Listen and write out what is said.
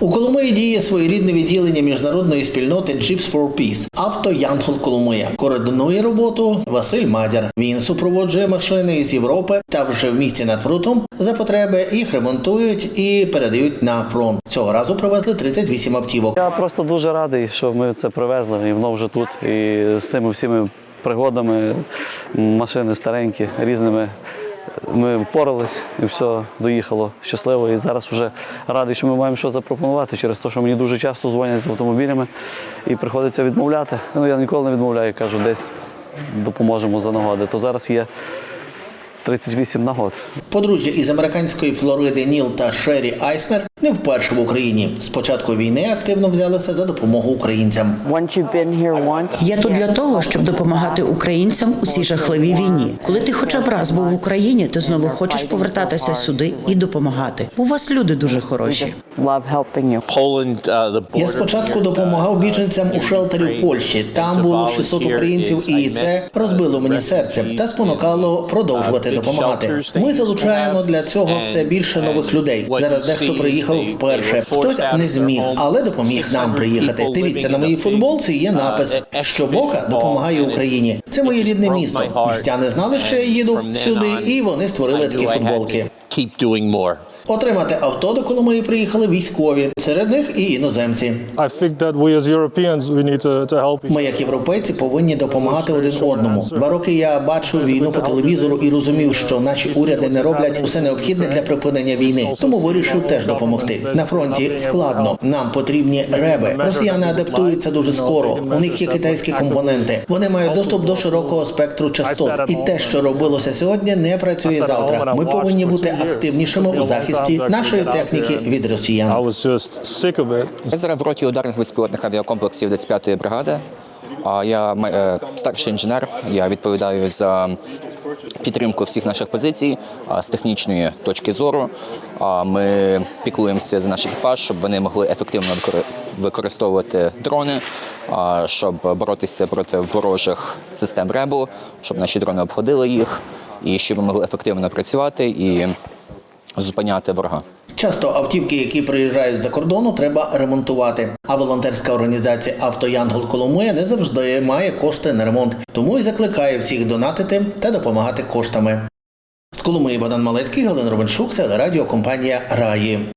У Коломиї діє своєрідне відділення міжнародної спільноти Jeeps for Peace авто Янгол Коломия. Координує роботу Василь Мадяр. Він супроводжує машини із Європи та вже в місті над прутом за потреби їх ремонтують і передають на фронт. Цього разу привезли 38 автівок. Я просто дуже радий, що ми це привезли, і воно вже тут. І з тими всіми пригодами, машини старенькі, різними. Ми впорались і все доїхало щасливо. І зараз вже радий, що ми маємо що запропонувати через те, що мені дуже часто дзвонять з автомобілями і приходиться відмовляти. Ну я ніколи не відмовляю, кажу, десь допоможемо за нагоди. То зараз є 38 нагод. Подружжя із американської Флориди Ніл та Шері Айснер не вперше в Україні. З початку війни активно взялися за допомогу українцям. Я тут для того, щоб допомагати українцям у цій жахливій війні. Коли ти хоча б раз був в Україні, ти знову хочеш повертатися сюди і допомагати. У вас люди дуже хороші. uh, Я спочатку допомагав біженцям у шелтері в Польщі. Там було 600 українців, і це розбило мені серце та спонукало продовжувати допомагати. Ми залучаємо для цього все більше нових людей. Зараз дехто приїхав вперше. Хтось не зміг, але допоміг нам приїхати. Дивіться на моїй футболці. Є напис, що Бока допомагає Україні. Це моє рідне місто. Містяни знали, що я їду сюди, і вони створили такі футболки. Отримати авто до Коломиї приїхали військові, серед них і іноземці. I think that we as Europeans we need to, to help Ми, як європейці, повинні допомагати один одному. Два роки я бачив війну по телевізору і розумів, що наші уряди не роблять усе необхідне для припинення війни. Тому вирішив теж допомогти. На фронті складно. Нам потрібні реби. Росіяни адаптуються дуже скоро. У них є китайські компоненти. Вони мають доступ до широкого спектру частот. І те, що робилося сьогодні, не працює завтра. Ми повинні бути активнішими у захисті нашої техніки від росіян. Я зараз в роті ударних безпілотних авіакомплексів 25-ї бригади. А я е, старший інженер. Я відповідаю за підтримку всіх наших позицій з технічної точки зору. Ми піклуємося за наш екіпаж, щоб вони могли ефективно використовувати дрони, щоб боротися проти ворожих систем РЕБу, щоб наші дрони обходили їх, і щоб ми могли ефективно працювати і зупиняти ворога. Часто автівки, які приїжджають за кордону, треба ремонтувати. А волонтерська організація «Автоянгол Коломоя не завжди має кошти на ремонт, тому і закликає всіх донатити та допомагати коштами. З Коломиї Богдан Малецький, Галина Робеншук, телерадіокомпанія Раї.